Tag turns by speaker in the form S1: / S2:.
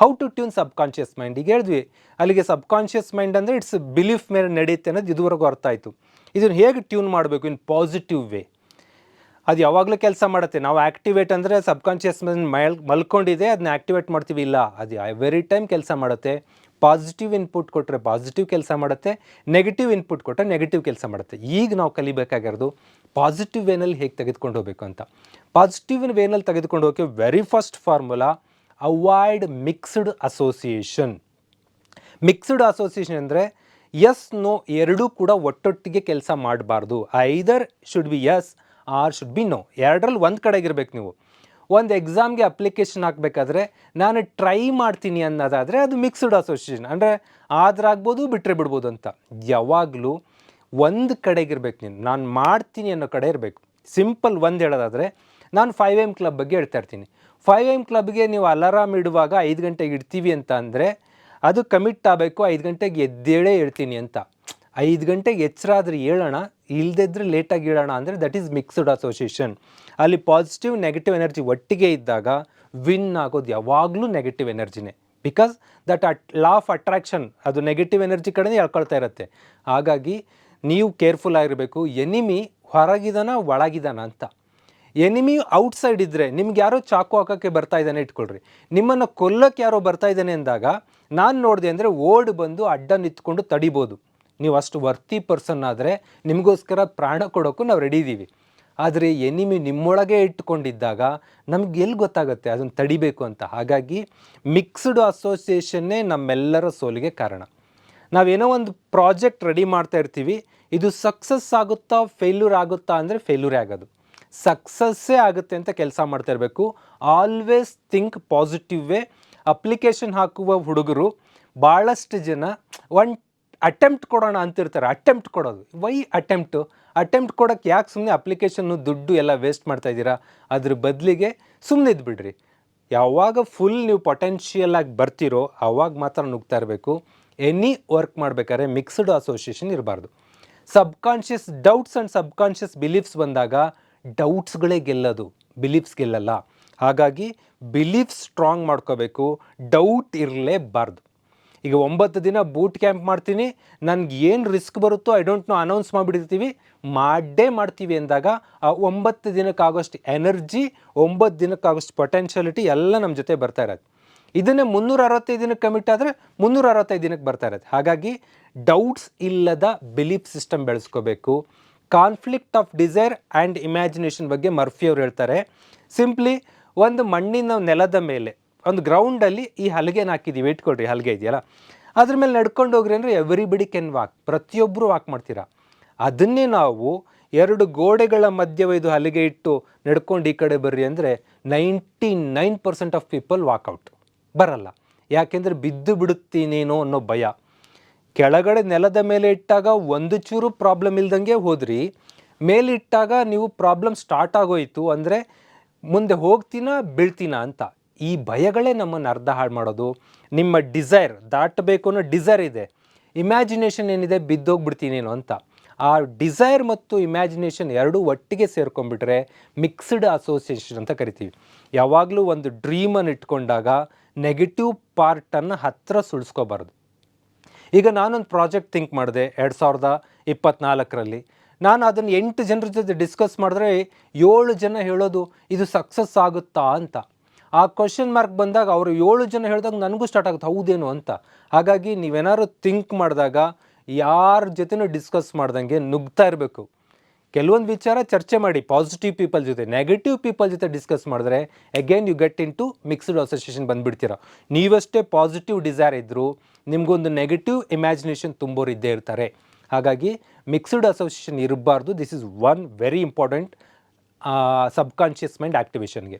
S1: How to tune subconscious mind ಈಗ ಹೇಳಿದ್ವಿ, ಅಲ್ಲಿಗೆ ಸಬ್ಕಾನ್ಷಿಯಸ್ ಮೈಂಡ್ ಅಂದರೆ ಇಟ್ಸ್ ಬಿಲೀಫ್ ಮೇಲೆ ನಡೆಯುತ್ತೆ ಅನ್ನೋದು ಇದುವರೆಗೂ ಅರ್ಥ ಆಯಿತು. ಇದನ್ನು ಹೇಗೆ ಟ್ಯೂನ್ ಮಾಡಬೇಕು? ಇನ್ ಪಾಸಿಟಿವ್ ವೇ ಅದು ಯಾವಾಗಲೂ ಕೆಲಸ ಮಾಡುತ್ತೆ. ನಾವು ಆ್ಯಕ್ಟಿವೇಟ್ ಅಂದರೆ ಸಬ್ಕಾನ್ಷಿಯಸ್ ಮೈಂಡ್ ಮಲ್, ಮಲ್ಕೊಂಡಿದೆ ಅದನ್ನ ಆ್ಯಕ್ಟಿವೇಟ್ ಮಾಡ್ತೀವಿ, ಇಲ್ಲ. ಅದು ಎವ್ರಿ ಟೈಮ್ ಕೆಲಸ ಮಾಡುತ್ತೆ. ಪಾಸಿಟಿವ್ ಇನ್ಪುಟ್ ಕೊಟ್ಟರೆ ಪಾಸಿಟಿವ್ ಕೆಲಸ ಮಾಡುತ್ತೆ. ನೆಗೆಟಿವ್ ಇನ್ಪುಟ್ ಕೊಟ್ಟರೆ ನೆಗೆಟಿವ್ ಕೆಲಸ ಮಾಡುತ್ತೆ. ಈಗ ನಾವು ಕಲಿಬೇಕಾಗಿರೋದು ಪಾಸಿಟಿವ್ ವೇನಲ್ಲಿ ಹೇಗೆ ತೆಗೆದುಕೊಂಡು ಹೋಗಬೇಕು ಅಂತ. ಪಾಸಿಟಿವ್ ವೇನಲ್ಲಿ ತೆಗೆದುಕೊಂಡು ಹೋಗೋಕ್ಕೆ very first formula avoid mixed association mixed association ಅಂದರೆ ಎಸ್ ನೋ ಎರಡೂ ಕೂಡ ಒಟ್ಟೊಟ್ಟಿಗೆ ಕೆಲಸ ಮಾಡಬಾರ್ದು. Either should be yes or should be no ಎರಡರಲ್ಲಿ ಒಂದು ಕಡೆಗಿರ್ಬೇಕು ನೀವು. ಒಂದು ಎಕ್ಸಾಮ್ಗೆ ಅಪ್ಲಿಕೇಶನ್ ಹಾಕಬೇಕಾದ್ರೆ ನಾನು ಟ್ರೈ ಮಾಡ್ತೀನಿ ಅನ್ನೋದಾದರೆ ಅದು ಮಿಕ್ಸ್ಡ್ ಅಸೋಸಿಯೇಷನ್ ಅಂದರೆ ಆದ್ರಾಗ್ಬೋದು ಬಿಟ್ಟರೆ ಬಿಡ್ಬೋದು ಅಂತ. ಯಾವಾಗಲೂ ಒಂದು ಕಡೆಗಿರ್ಬೇಕು ನೀನು. ನಾನು ಮಾಡ್ತೀನಿ ಅನ್ನೋ ಕಡೆ ಇರಬೇಕು. ಸಿಂಪಲ್ ಒಂದು ಹೇಳೋದಾದರೆ ನಾನು ಫೈವ್ ಎಂ ಕ್ಲಬ್ ಬಗ್ಗೆ ಹೇಳ್ತಾ ಇರ್ತೀನಿ. ಫೈವ್ ಎಂ ಕ್ಲಬ್ಗೆ ನೀವು ಅಲಾರಾಮ್ ಇಡುವಾಗ ಐದು ಗಂಟೆಗೆ ಇಡ್ತೀವಿ ಅಂತ ಅಂದರೆ, ಅದು ಕಮಿಟ್ ಆಗಬೇಕು, ಐದು ಗಂಟೆಗೆ ಎದ್ದೇಳೇ ಹೇಳ್ತೀನಿ ಅಂತ. ಐದು ಗಂಟೆಗೆ ಎಚ್ಚರ ಆದರೆ ಹೇಳೋಣ ಇಲ್ಲದಿದ್ದರೆ ಲೇಟಾಗಿ ಹೇಳೋಣ ಅಂದರೆ ದಟ್ ಈಸ್ ಮಿಕ್ಸ್ಡ್ ಅಸೋಸಿಯೇಷನ್ ಅಲ್ಲಿ ಪಾಸಿಟಿವ್ ನೆಗೆಟಿವ್ ಎನರ್ಜಿ ಒಟ್ಟಿಗೆ ಇದ್ದಾಗ ವಿನ್ ಆಗೋದು ಯಾವಾಗಲೂ negative ಎನರ್ಜಿನೇ because that at law of attraction ಅದು ನೆಗೆಟಿವ್ ಎನರ್ಜಿ ಕಡೆನೇ ಹೇಳ್ಕೊಳ್ತಾ ಇರುತ್ತೆ. ಹಾಗಾಗಿ, ನೀವು ಕೇರ್ಫುಲ್ ಆಗಿರಬೇಕು ಎನಿಮಿ ಹೊರಗಿದಾನ, ಒಳಗಿದಾನ ಅಂತ. ಎನಿಮಿ ಔಟ್ಸೈಡ್ ಇದ್ದರೆ ನಿಮ್ಗೆ ಯಾರೋ ಚಾಕು ಹಾಕೋಕ್ಕೆ ಬರ್ತಾ ಇದ್ದಾನೆ ಇಟ್ಕೊಳ್ರಿ. ನಿಮ್ಮನ್ನು ಕೊಲ್ಲಕ್ಕೆ ಯಾರೋ ಬರ್ತಾ ಇದ್ದಾನೆ ಅಂದಾಗ ನಾನು ನೋಡಿದೆ ಅಂದರೆ ಓಡ್ ಬಂದು ಅಡ್ಡ ನಿಂತ್ಕೊಂಡು ತಡಿಬೋದು. ನೀವು ಅಷ್ಟು ವರ್ತಿ ಪರ್ಸನ್ ಆದರೆ ನಿಮಗೋಸ್ಕರ ಪ್ರಾಣ ಕೊಡೋಕ್ಕೂ ನಾವು ರೆಡಿ ಇದ್ದೀವಿ ಆದರೆ ಎನಿಮಿ ನಿಮ್ಮೊಳಗೆ ಇಟ್ಕೊಂಡಿದ್ದಾಗ ನಮ್ಗೆ ಎಲ್ಲಿ ಗೊತ್ತಾಗುತ್ತೆ ಅದನ್ನು ತಡಿಬೇಕು ಅಂತ? ಹಾಗಾಗಿ ಮಿಕ್ಸ್ಡ್ ಅಸೋಸಿಯೇಷನ್ನೇ ನಮ್ಮೆಲ್ಲರ ಸೋಲಿಗೆ ಕಾರಣ. ನಾವೇನೋ ಒಂದು ಪ್ರಾಜೆಕ್ಟ್ ರೆಡಿ ಮಾಡ್ತಾ ಇರ್ತೀವಿ, ಇದು ಸಕ್ಸಸ್ ಆಗುತ್ತಾ ಫೇಲ್ಯೂರ್ ಆಗುತ್ತಾ ಅಂದರೆ ಫೇಲ್ಯೂರೇ ಆಗೋದು. ಸಕ್ಸಸ್ಸೇ ಆಗುತ್ತೆ ಅಂತ ಕೆಲಸ ಮಾಡ್ತಾ ಇರಬೇಕು. Always think positive way application ಹಾಕುವ ಹುಡುಗರು ಭಾಳಷ್ಟು ಜನ ಒನ್ ಅಟೆಂಪ್ಟ್ ಕೊಡೋಣ ಅಂತಿರ್ತಾರೆ. ಅಟೆಂಪ್ಟ್ ಕೊಡೋದು. ವೈ ಅಟೆಂಪ್ಟು ಅಟೆಂಪ್ಟ್ ಕೊಡೋಕ್ಕೆ ಯಾಕೆ ಸುಮ್ಮನೆ ಅಪ್ಲಿಕೇಶನ್ನು ದುಡ್ಡು ಎಲ್ಲ ವೇಸ್ಟ್ ಮಾಡ್ತಾ ಇದ್ದೀರಾ? ಅದ್ರ ಬದಲಿಗೆ ಸುಮ್ಮನೆ ಇದ್ಬಿಡ್ರಿ ಯಾವಾಗ ಫುಲ್ ನೀವು ಪೊಟೆನ್ಷಿಯಲ್ ಆಗಿ ಬರ್ತಿರೋ ಆವಾಗ ಮಾತ್ರ ನುಗ್ತಾ ಇರಬೇಕು. ಎನಿ ವರ್ಕ್ ಮಾಡಬೇಕಾದ್ರೆ ಮಿಕ್ಸ್ಡ್ ಅಸೋಸಿಯೇಷನ್ ಇರಬಾರ್ದು. Subconscious doubts and subconscious beliefs ಬಂದಾಗ ಡೌಟ್ಸ್ಗಳೇ ಗೆಲ್ಲದು, ಬಿಲೀಫ್ಸ್ ಗೆಲ್ಲಲ್ಲ. ಹಾಗಾಗಿ ಬಿಲೀಫ್ ಸ್ಟ್ರಾಂಗ್ ಮಾಡ್ಕೋಬೇಕು, ಡೌಟ್ ಇರಲೇಬಾರ್ದು. ಈಗ ಒಂಬತ್ತು ದಿನ ಬೂಟ್ ಕ್ಯಾಂಪ್ ಮಾಡ್ತೀನಿ, ನನಗೆ ಏನು ರಿಸ್ಕ್ ಬರುತ್ತೋ ಐ ಡೋಂಟ್ ನೋ, ಅನೌನ್ಸ್ ಮಾಡಿಬಿಡ್ತೀವಿ ಮಾಡೇ ಮಾಡ್ತೀವಿ ಅಂದಾಗ ಆ ಒಂಬತ್ತು ದಿನಕ್ಕಾಗೋಷ್ಟು ಎನರ್ಜಿ, ಒಂಬತ್ತು ದಿನಕ್ಕಾಗೋಷ್ಟು ಪೊಟೆನ್ಷಿಯಲಿಟಿ ಎಲ್ಲ ನಮ್ಮ ಜೊತೆ ಬರ್ತಾ ಇರೋದು ಇದನ್ನೇ ಮುನ್ನೂರ ಅರವತ್ತೈದು ದಿನಕ್ಕೆ ಕಮಿಟ್ ಆದರೆ ಮುನ್ನೂರ ಅರವತ್ತೈದು ದಿನಕ್ಕೆ ಬರ್ತಾ ಇರೋದು ಹಾಗಾಗಿ ಡೌಟ್ಸ್ ಇಲ್ಲದ belief system ಬೆಳೆಸ್ಕೋಬೇಕು. Conflict of desire and imagination ಬಗ್ಗೆ ಮರ್ಫಿ ಅವ್ರು ಹೇಳ್ತಾರೆ. ಸಿಂಪ್ಲಿ, ಒಂದು ಮಣ್ಣಿನ ನೆಲದ ಮೇಲೆ, ಒಂದು ಗ್ರೌಂಡಲ್ಲಿ ಈ ಹಲಗೆನ ಹಾಕಿದ್ದೀವಿ ಇಟ್ಕೊಳ್ರಿ ಹಲಗೆ ಇದೆಯಲ್ಲ? ಅದ್ರ ಮೇಲೆ ನಡ್ಕೊಂಡು ಹೋಗ್ರಿ ಅಂದರೆ ಎವ್ರಿಬಡಿ ಕೆನ್ ವಾಕ್ ಪ್ರತಿಯೊಬ್ಬರು ವಾಕ್ ಮಾಡ್ತೀರಾ? ಅದನ್ನೇ ನಾವು ಎರಡು ಗೋಡೆಗಳ ಮಧ್ಯ ಒಯ್ದು ಹಲಿಗೆ ಇಟ್ಟು ನಡ್ಕೊಂಡು ಈ ಕಡೆ ಬರ್ರಿ ಅಂದರೆ ninety nine percent of people walk out ಬರಲ್ಲ. ಯಾಕೆಂದರೆ ಬಿದ್ದು ಬಿಡುತ್ತೀನೇನೋ ಅನ್ನೋ ಭಯ. ಕೆಳಗಡೆ ನೆಲದ ಮೇಲೆ ಇಟ್ಟಾಗ ಒಂದು ಚೂರು ಪ್ರಾಬ್ಲಮ್ ಇಲ್ದಂಗೆ ಹೋದ್ರಿ. ಮೇಲಿಟ್ಟಾಗ ನೀವು ಪ್ರಾಬ್ಲಮ್ ಸ್ಟಾರ್ಟ್ ಆಗೋಯ್ತು ಅಂದರೆ ಮುಂದೆ ಹೋಗ್ತೀನಾ, ಬೀಳ್ತೀನಾ ಅಂತ. ಈ ಭಯಗಳೇ ನಮ್ಮನ್ನು ಅರ್ಧ ಹಾಳು ಮಾಡೋದು. ನಿಮ್ಮ ಡಿಸೈರ್ ದಾಟಬೇಕು ಅನ್ನೋ ಡಿಸೈರ್ ಇದೆ. ಇಮ್ಯಾಜಿನೇಷನ್ ಏನಿದೆ, ಬಿದ್ದೋಗ್ಬಿಡ್ತೀನೇನೋ ಅಂತ. ಆ ಡಿಸೈರ್ ಮತ್ತು ಇಮ್ಯಾಜಿನೇಷನ್ ಎರಡೂ ಒಟ್ಟಿಗೆ ಸೇರ್ಕೊಂಡ್ಬಿಟ್ರೆ ಮಿಕ್ಸ್ಡ್ ಅಸೋಸಿಯೇಷನ್ ಅಂತ ಕರಿತೀವಿ. ಯಾವಾಗಲೂ ಒಂದು ಡ್ರೀಮನ್ನು ಇಟ್ಕೊಂಡಾಗ ನೆಗೆಟಿವ್ ಪಾರ್ಟನ್ನು ಹತ್ತಿರ ಸುಳಿಸ್ಕೋಬಾರ್ದು. ಈಗ ನಾನೊಂದು ಪ್ರಾಜೆಕ್ಟ್ ಥಿಂಕ್ ಮಾಡಿದೆ ಎರಡು ಸಾವಿರದ ಇಪ್ಪತ್ನಾಲ್ಕರಲ್ಲಿ. ನಾನು ಅದನ್ನು ಎಂಟು ಜನರ ಜೊತೆ ಡಿಸ್ಕಸ್ ಮಾಡಿದ್ರೆ ಏಳು ಜನ ಹೇಳೋದು ಇದು ಸಕ್ಸಸ್ ಆಗುತ್ತಾ ಅಂತ. ಆ ಕ್ವಶನ್ ಮಾರ್ಕ್ ಬಂದಾಗ ಅವರು ಏಳು ಜನ ಹೇಳಿದಾಗ ನನಗೂ ಸ್ಟಾರ್ಟ್ ಆಗುತ್ತೆ, ಹೌದೇನು ಅಂತ. ಹಾಗಾಗಿ ನೀವೇನಾದ್ರು ಥಿಂಕ್ ಮಾಡಿದಾಗ ಯಾರ ಜೊತೆನೂ ಡಿಸ್ಕಸ್ ಮಾಡ್ದಂಗೆ ನುಗ್ತಾ ಇರಬೇಕು. ಕೆಲವೊಂದು ವಿಚಾರ ಚರ್ಚೆ ಮಾಡಿ ಪಾಸಿಟಿವ್ ಪೀಪಲ್ ಜೊತೆ ನೆಗೆಟಿವ್ ಪೀಪಲ್ ಜೊತೆ ಡಿಸ್ಕಸ್ ಮಾಡಿದ್ರೆ again you get into mixed association ಬಂದುಬಿಡ್ತೀರ. ನೀವಷ್ಟೇ ಪಾಸಿಟಿವ್ ಡಿಸೈರ್ ಇದ್ದರೂ ನಿಮಗೊಂದು ನೆಗೆಟಿವ್ ಇಮ್ಯಾಜಿನೇಷನ್ ತುಂಬೋರು ಇದ್ದೇ ಇರ್ತಾರೆ. ಹಾಗಾಗಿ ಮಿಕ್ಸ್ಡ್ ಅಸೋಸಿಯೇಷನ್ ಇರಬಾರ್ದು. This is one very important subconscious mind ಆ್ಯಕ್ಟಿವೇಷನ್ಗೆ